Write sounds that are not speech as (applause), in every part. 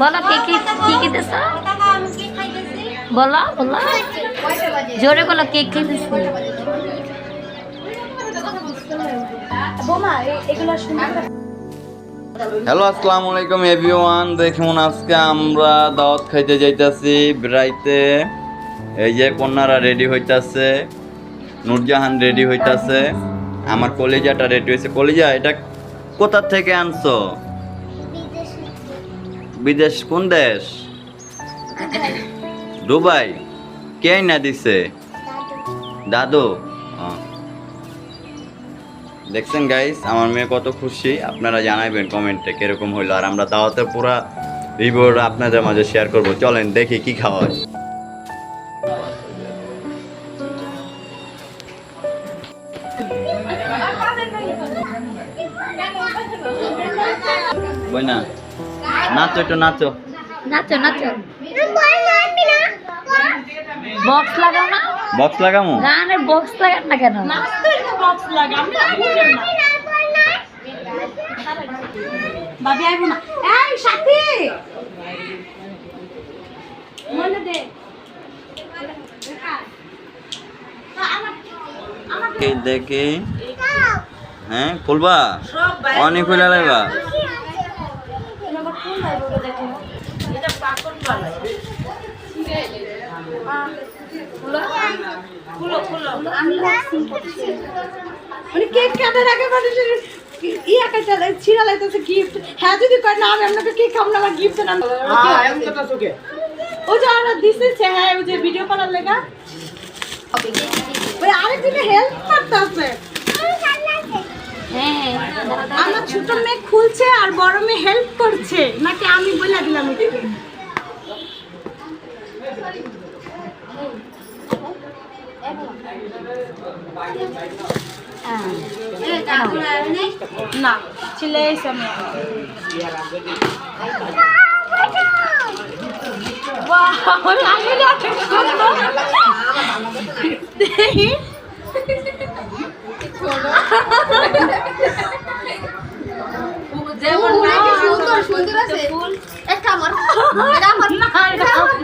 বলো, কে কি কি খেতেছ বলো বলো। জোরে বলো, কে খেতেছ হ্যালো আসসালামু আলাইকুম এভরিওয়ান দেখুন আজকে আমরা দাওয়াত খাইতে যাইতাছি বেড়াইতে এই যে কন্যারা রেডি হইতাছে, নূরজাহান রেডি হইতাছে। আমার কলিজাটা রেডি হয়েছে কলিজা, এটা কোথা থেকে আনছো? বিদেশ কোন দেশ? দুবাই। কে না দিছে? দাদু। দেখছেন গাইস আমার মেয়ে কত খুশি। আপনারা জানাবেন কমেন্টে কীরকম হইল। আর আমরা দাওয়াতে পুরা রিভিউটা আপনাদের মাঝে শেয়ার করব। চলেন দেখি কি খাওয়া হয়। না নাচো একটু নাচো। নাচো নাচো। বক্স লাগাও না। বক্স লাগামো? গানের বক্স লাগান না কেন? বাবি আইব না। এই সাথী! মনে দে। দেখি। হ্যাঁ খুলবা অনেক খুলে লাইবা মানে কেক কাটার আগে মানুষের ইয়া কাটা ছিড়া লাগতেছে গিফট হ্যাঁ যদি কয় না আমি আপনাকে কেক খাম না আমার গিফট না ও যে আমরা দিছে হ্যাঁ ওই যে ভিডিও করার লেগা। ওই আরেকজনে হেল্প করতেছে। হ্যাঁ আমার ছোট মেয়ে খুলছে আর বড় মেয়ে হেল্প করছে নাকি আমি বলে দিলাম না ছিলে লাগে (laughs) না। দেখি। যেমন না সুন্দর সুন্দর আছে। একটা আমার এটা আমার না, এটা আমার।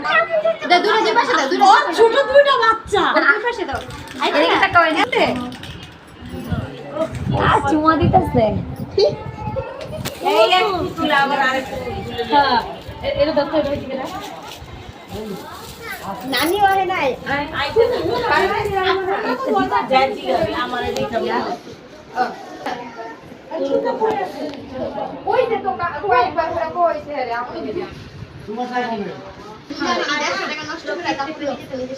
দে দূরে যে পাশে দাও দূরে ছোট দুইটা বাচ্চা। দুই পাশে দাও। এদিকে তাকাও এদিকে। আর চুমা দিতেছে। হ্যাঁ। এটা দেখো এটা কি না নানি ওরে নাই ওই যে তো কই বাসা কই সে রে আমি দিলাম দেড়শো টাকা নষ্ট করে তারপরে নিজে তো নিজে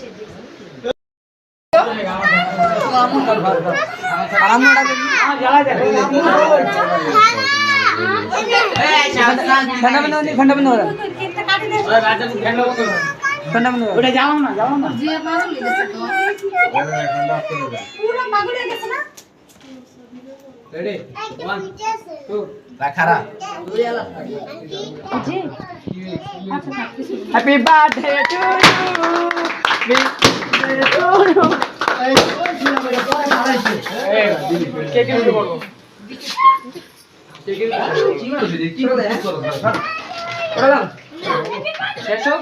সেদ্ধ যে পাগল হয়ে গেছে তো পুরো পাগল হয়ে গেছে না Happy birthday. To you. Cake দিতে বলব শেষ হোক?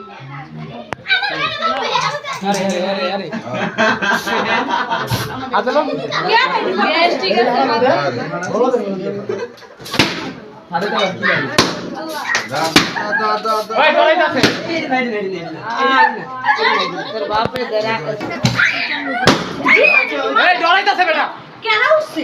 এ তালি বসা দাও এবার মারছি কেকটা কাটার সময় এটা মারছি না কাহলো আচ্ছা খাও না না আমি ছবি তুলি। আরে আরে আরে আরে আদলো ওই ডলাইতাছে এই ডলাইতাছে বেটা কেন উঠছে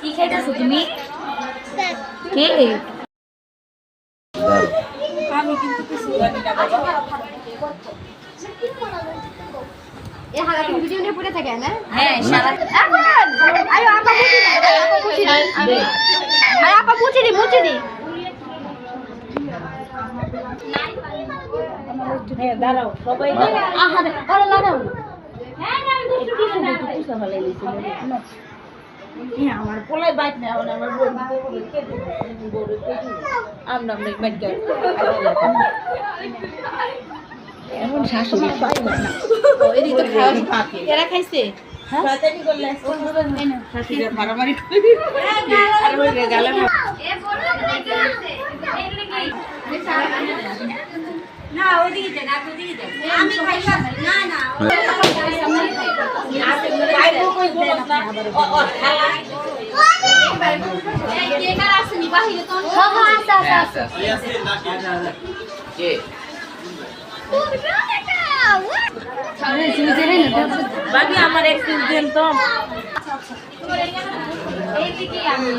কি খাইতেছো তুমি কে এ হাগা তুমি ভিডিও নিয়ে পড়ে থাকে না হ্যাঁ সারা এখন আরে আপা মুছি দি আপা মুছি দি আরে আপা মুছি দি মুছি দি আহারে আরে লাগাও আমার পোলাই বাইক নেই আমার আমার আমরা আমরা বাইক এমন শাশুড়ি পাইব না এদিকে তো খাওয়া এরা খাইছে? মারামারি না ওইদিকে যান আপনি ওইদিকে যান। আমি খাইলাম। না না বাইরে কই বলছ না ও ও খালা কে কার আসেনি বাহিরে তো। হ্যাঁ হ্যাঁ আচ্ছা আচ্ছা। আমার দেন তো এইদিকে আমি।